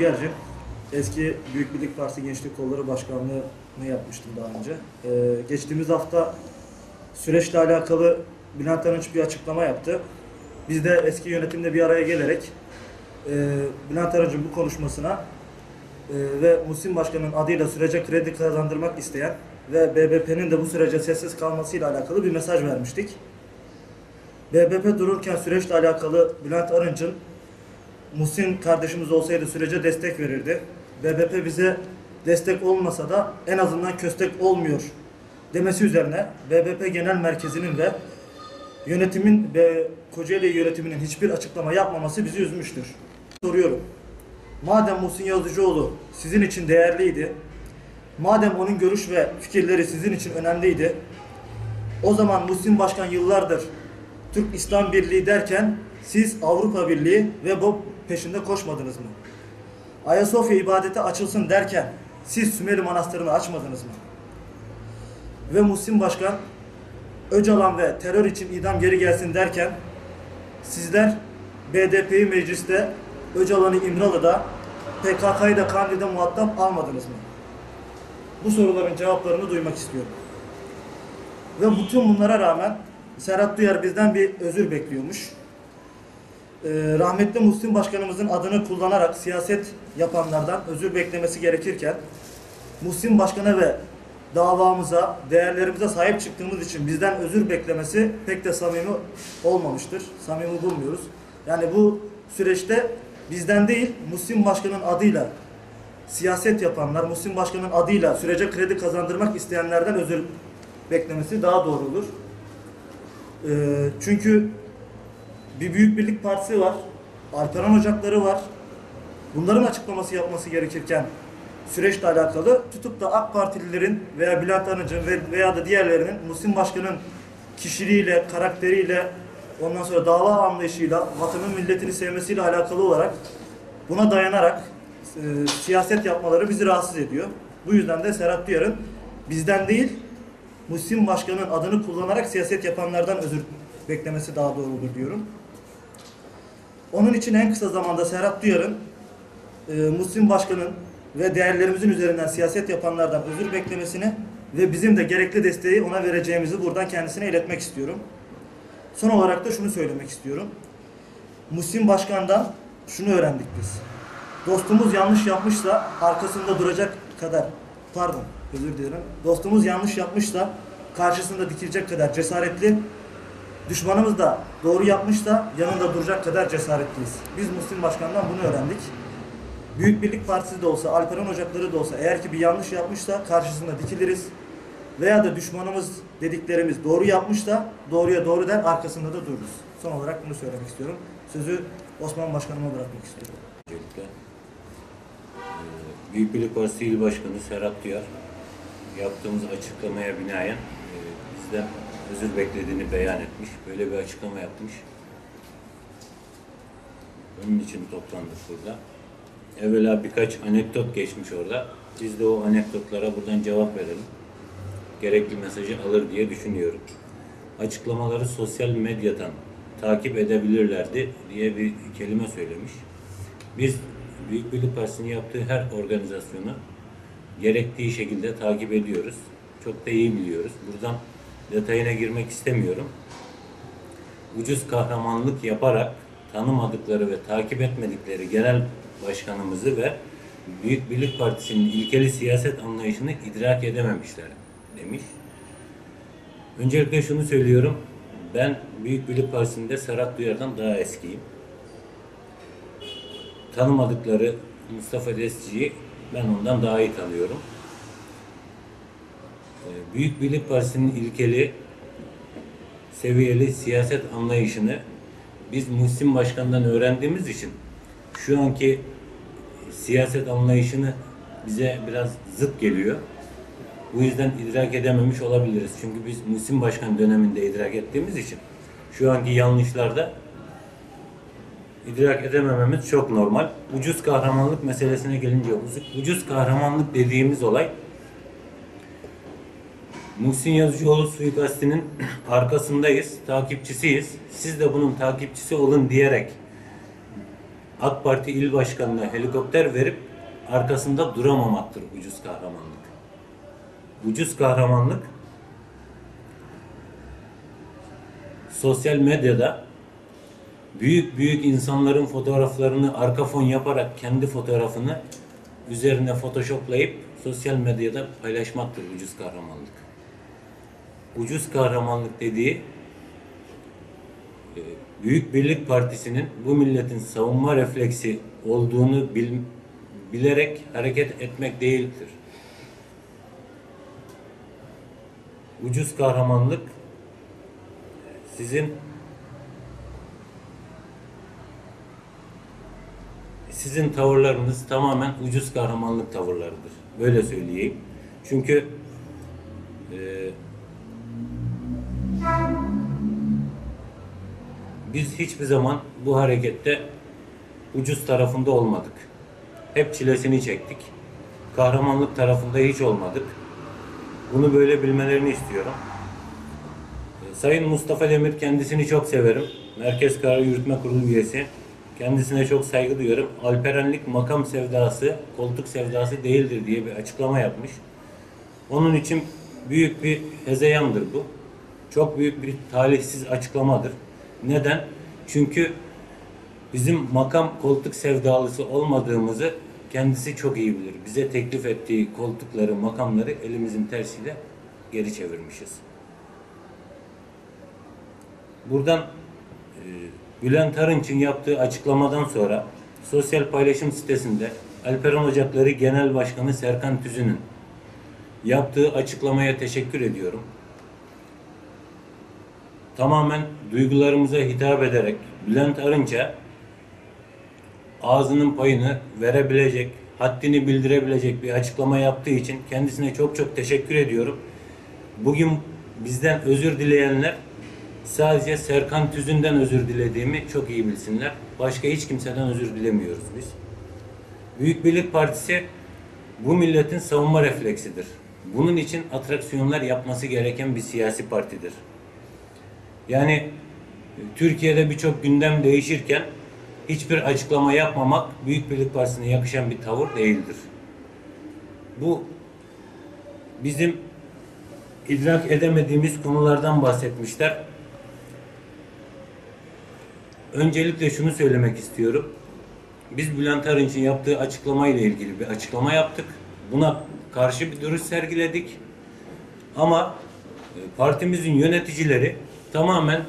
Gercim. Eski Büyük Birlik Partisi Gençlik Kolları Başkanlığı'nı yapmıştım daha önce. Ee, geçtiğimiz hafta süreçle alakalı Bülent Arınç bir açıklama yaptı. Biz de eski yönetimde bir araya gelerek e, Bülent Arınç'ın bu konuşmasına e, ve Muhsin Başkan'ın adıyla sürece kredi kazandırmak isteyen ve BBP'nin de bu sürece sessiz kalmasıyla alakalı bir mesaj vermiştik. BBP dururken süreçle alakalı Bülent Arınç'ın Muhsin kardeşimiz olsaydı sürece destek verirdi. BBP bize destek olmasa da en azından köstek olmuyor demesi üzerine BBP Genel Merkezi'nin ve yönetimin ve Kocaeli yönetiminin hiçbir açıklama yapmaması bizi üzmüştür. Soruyorum. Madem Muhsin Yazıcıoğlu sizin için değerliydi, madem onun görüş ve fikirleri sizin için önemliydi, o zaman Muhsin Başkan yıllardır Türk İslam Birliği derken siz Avrupa Birliği ve bu peşinde koşmadınız mı? Ayasofya ibadete açılsın derken siz Sümeli Manastırı'nı açmadınız mı? Ve Muhsin Başkan Öcalan ve terör için idam geri gelsin derken sizler BDP'yi mecliste Öcalan'ı İmralı'da PKK'yı da Kandil'de muhatap almadınız mı? Bu soruların cevaplarını duymak istiyorum. Ve bütün bunlara rağmen Serhat Duyar bizden bir özür bekliyormuş. Ee, rahmetli Muhsin Başkanımızın adını kullanarak siyaset yapanlardan özür beklemesi gerekirken Muhsin Başkan'a ve davamıza, değerlerimize sahip çıktığımız için bizden özür beklemesi pek de samimi olmamıştır. Samimi bulmuyoruz. Yani bu süreçte bizden değil, Muhsin Başkan'ın adıyla siyaset yapanlar, Muhsin Başkan'ın adıyla sürece kredi kazandırmak isteyenlerden özür beklemesi daha doğru olur. Ee, çünkü bir Büyük Birlik Partisi var, Alperen Ocakları var. Bunların açıklaması yapması gerekirken süreçle alakalı tutup da AK Partililerin veya Bülent ve- veya da diğerlerinin Muhsin Başkan'ın kişiliğiyle, karakteriyle, ondan sonra dava anlayışıyla, vatanın milletini sevmesiyle alakalı olarak buna dayanarak e, siyaset yapmaları bizi rahatsız ediyor. Bu yüzden de Serhat Duyar'ın bizden değil, Muhsin Başkan'ın adını kullanarak siyaset yapanlardan özür beklemesi daha doğru olur diyorum. Onun için en kısa zamanda Serhat Duyar'ın e, Muhsin Başkan'ın ve değerlerimizin üzerinden siyaset yapanlardan özür beklemesini ve bizim de gerekli desteği ona vereceğimizi buradan kendisine iletmek istiyorum. Son olarak da şunu söylemek istiyorum. Muhsin Başkan'dan şunu öğrendik biz. Dostumuz yanlış yapmışsa arkasında duracak kadar, pardon özür dilerim. Dostumuz yanlış yapmışsa karşısında dikilecek kadar cesaretli, düşmanımız da doğru yapmışsa yanında duracak kadar cesaretliyiz. Biz Muhsin Başkan'dan bunu öğrendik. Büyük Birlik Partisi de olsa, Alperen Ocakları da olsa eğer ki bir yanlış yapmışsa karşısında dikiliriz. Veya da düşmanımız dediklerimiz doğru yapmışsa doğruya doğru der, arkasında da dururuz. Son olarak bunu söylemek istiyorum. Sözü Osman Başkanıma bırakmak istiyorum. Öncelikle eee, Büyük Birlik Partisi İl Başkanı Serhat Duyar yaptığımız açıklamaya binaen eee, bizden özür beklediğini beyan etmiş. Böyle bir açıklama yapmış. Onun için toplandık burada. Evvela birkaç anekdot geçmiş orada. Biz de o anekdotlara buradan cevap verelim. Gerekli mesajı alır diye düşünüyorum. Açıklamaları sosyal medyadan takip edebilirlerdi diye bir kelime söylemiş. Biz Büyük Birlik Partisi'nin yaptığı her organizasyonu gerektiği şekilde takip ediyoruz. Çok da iyi biliyoruz. Buradan detayına girmek istemiyorum. Ucuz kahramanlık yaparak tanımadıkları ve takip etmedikleri genel başkanımızı ve Büyük Birlik Partisi'nin ilkeli siyaset anlayışını idrak edememişler demiş. Öncelikle şunu söylüyorum. Ben Büyük Birlik Partisi'nde Serhat Duyar'dan daha eskiyim tanımadıkları Mustafa Destici ben ondan daha iyi tanıyorum. Ee, Büyük Birlik Partisi'nin ilkeli, seviyeli siyaset anlayışını biz Muhsin Başkan'dan öğrendiğimiz için şu anki siyaset anlayışını bize biraz zıt geliyor. Bu yüzden idrak edememiş olabiliriz. Çünkü biz Muhsin Başkan döneminde idrak ettiğimiz için şu anki yanlışlarda idrak edemememiz çok normal. Ucuz kahramanlık meselesine gelince ucuz- kahramanlık dediğimiz olay Muhsin Yazıcıoğlu suikastinin arkasındayız, takipçisiyiz. Siz de bunun takipçisi olun diyerek AK Parti il başkanına helikopter verip arkasında duramamaktır ucuz kahramanlık. Ucuz kahramanlık sosyal medyada büyük büyük insanların fotoğraflarını arka fon yaparak kendi fotoğrafını üzerine photoshoplayıp sosyal medyada paylaşmaktır ucuz kahramanlık. Ucuz kahramanlık dediği e, Büyük Birlik Partisi'nin bu milletin savunma refleksi olduğunu bil- bilerek hareket etmek değildir. Ucuz kahramanlık sizin sizin tavırlarınız tamamen ucuz kahramanlık tavırlarıdır. Böyle söyleyeyim. Çünkü e, biz hiçbir zaman bu harekette ucuz tarafında olmadık. Hep çilesini çektik. Kahramanlık tarafında hiç olmadık. Bunu böyle bilmelerini istiyorum. E, Sayın Mustafa Demir kendisini çok severim. Merkez Karar Yürütme Kurulu üyesi. Kendisine çok saygı duyuyorum. Alperenlik makam sevdası, koltuk sevdası değildir diye bir açıklama yapmış. Onun için büyük bir hezeyandır bu. Çok büyük bir talihsiz açıklamadır. Neden? Çünkü bizim makam koltuk sevdalısı olmadığımızı kendisi çok iyi bilir. Bize teklif ettiği koltukları, makamları elimizin tersiyle geri çevirmişiz. Buradan e, Bülent Arınç'ın yaptığı açıklamadan sonra sosyal paylaşım sitesinde Alperen Ocakları Genel Başkanı Serkan Tüzün'ün yaptığı açıklamaya teşekkür ediyorum. Tamamen duygularımıza hitap ederek Bülent Arınç'a ağzının payını verebilecek, haddini bildirebilecek bir açıklama yaptığı için kendisine çok çok teşekkür ediyorum. Bugün bizden özür dileyenler sadece Serkan Tüzün'den özür dilediğimi çok iyi bilsinler. Başka hiç kimseden özür dilemiyoruz biz. Büyük Birlik Partisi bu milletin savunma refleksidir. Bunun için atraksiyonlar yapması gereken bir siyasi partidir. Yani e, Türkiye'de birçok gündem değişirken hiçbir açıklama yapmamak Büyük Birlik Partisi'ne yakışan bir tavır değildir. Bu bizim idrak edemediğimiz konulardan bahsetmişler. Öncelikle şunu söylemek istiyorum. Biz Bülent Arınç'ın yaptığı açıklamayla ilgili bir açıklama yaptık. Buna karşı bir duruş sergiledik. Ama e, partimizin yöneticileri tamamen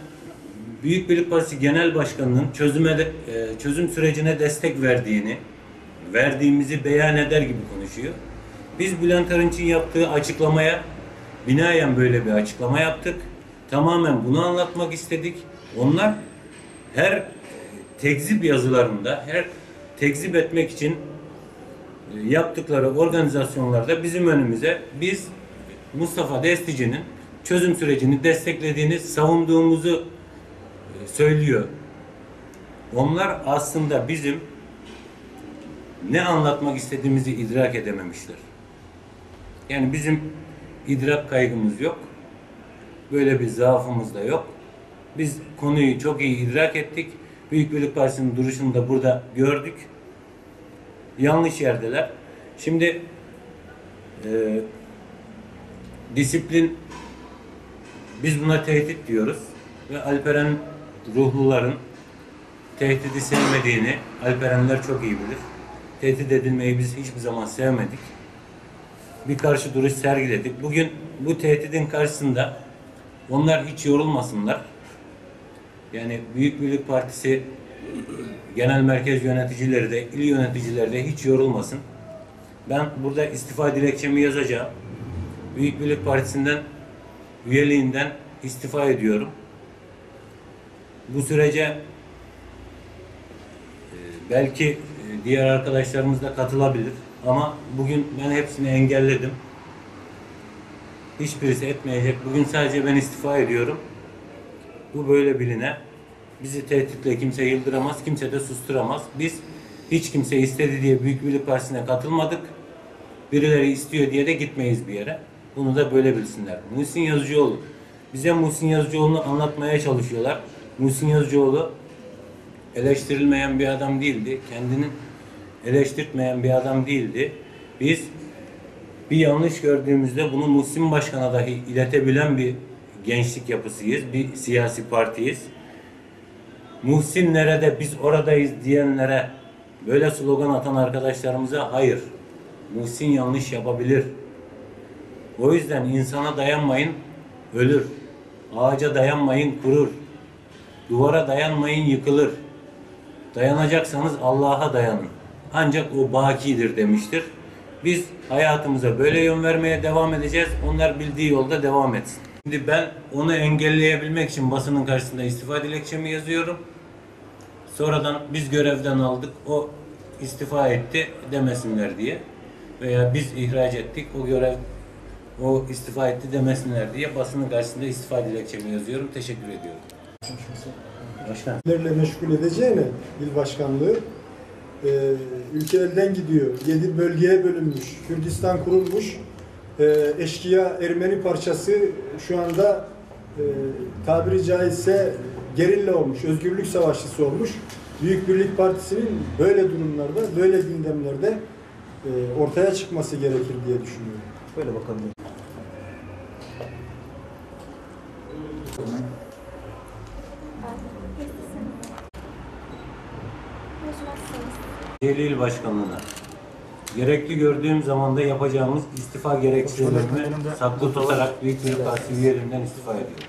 Büyük Birlik Partisi Genel Başkanı'nın çözüme de, e, çözüm sürecine destek verdiğini, verdiğimizi beyan eder gibi konuşuyor. Biz Bülent Arınç'ın yaptığı açıklamaya binaen böyle bir açıklama yaptık. Tamamen bunu anlatmak istedik. Onlar her e, tekzip yazılarında, her tekzip etmek için e, yaptıkları organizasyonlarda bizim önümüze biz Mustafa Destici'nin çözüm sürecini desteklediğini, savunduğumuzu e, söylüyor. Onlar aslında bizim ne anlatmak istediğimizi idrak edememişler. Yani bizim idrak kaygımız yok. Böyle bir zaafımız da yok. Biz konuyu çok iyi idrak ettik. Büyük Birlik Partisi'nin duruşunu da burada gördük. Yanlış yerdeler. Şimdi e, disiplin biz buna tehdit diyoruz ve Alperen ruhluların tehdidi sevmediğini Alperenler çok iyi bilir. Tehdit edilmeyi biz hiçbir zaman sevmedik. Bir karşı duruş sergiledik. Bugün bu tehdidin karşısında onlar hiç yorulmasınlar. Yani Büyük Birlik Partisi genel merkez yöneticileri de, il yöneticileri de hiç yorulmasın. Ben burada istifa dilekçemi yazacağım. Büyük Birlik Partisi'nden üyeliğinden istifa ediyorum. Bu sürece e, belki e, diğer arkadaşlarımız da katılabilir ama bugün ben hepsini engelledim. Hiçbirisi etmeyecek. Bugün sadece ben istifa ediyorum. Bu böyle biline. Bizi tehditle kimse yıldıramaz, kimse de susturamaz. Biz hiç kimse istedi diye Büyük Birlik Partisi'ne katılmadık. Birileri istiyor diye de gitmeyiz bir yere. Bunu da böyle bilsinler. Muhsin Yazıcıoğlu. Bize Muhsin Yazıcıoğlu'nu anlatmaya çalışıyorlar. Muhsin Yazıcıoğlu eleştirilmeyen bir adam değildi. Kendini eleştirtmeyen bir adam değildi. Biz bir yanlış gördüğümüzde bunu Muhsin Başkan'a dahi iletebilen bir gençlik yapısıyız. Bir siyasi partiyiz. Muhsin nerede biz oradayız diyenlere böyle slogan atan arkadaşlarımıza hayır. Muhsin yanlış yapabilir. O yüzden insana dayanmayın ölür. Ağaca dayanmayın kurur. Duvara dayanmayın yıkılır. Dayanacaksanız Allah'a dayanın. Ancak o bakidir demiştir. Biz hayatımıza böyle yön vermeye devam edeceğiz. Onlar bildiği yolda devam etsin. Şimdi ben onu engelleyebilmek için basının karşısında istifa dilekçemi yazıyorum. Sonradan biz görevden aldık, o istifa etti demesinler diye. Veya biz ihraç ettik, o görev o istifa etti demesinler diye basının karşısında istifa dilekçemi yazıyorum. Teşekkür ediyorum. Başkan. meşgul edeceğine il başkanlığı e, ülke elden gidiyor. Yedi bölgeye bölünmüş. Kürdistan kurulmuş. E, eşkıya Ermeni parçası şu anda e, tabiri caizse gerilla olmuş. Özgürlük savaşçısı olmuş. Büyük Birlik Partisi'nin böyle durumlarda, böyle gündemlerde e, ortaya çıkması gerekir diye düşünüyorum. Böyle bakalım. Celil Başkanlığı'na gerekli gördüğüm zaman da yapacağımız istifa gerekçelerimi saklı tutarak Büyük Birlik Partisi üyeliğinden istifa ediyorum.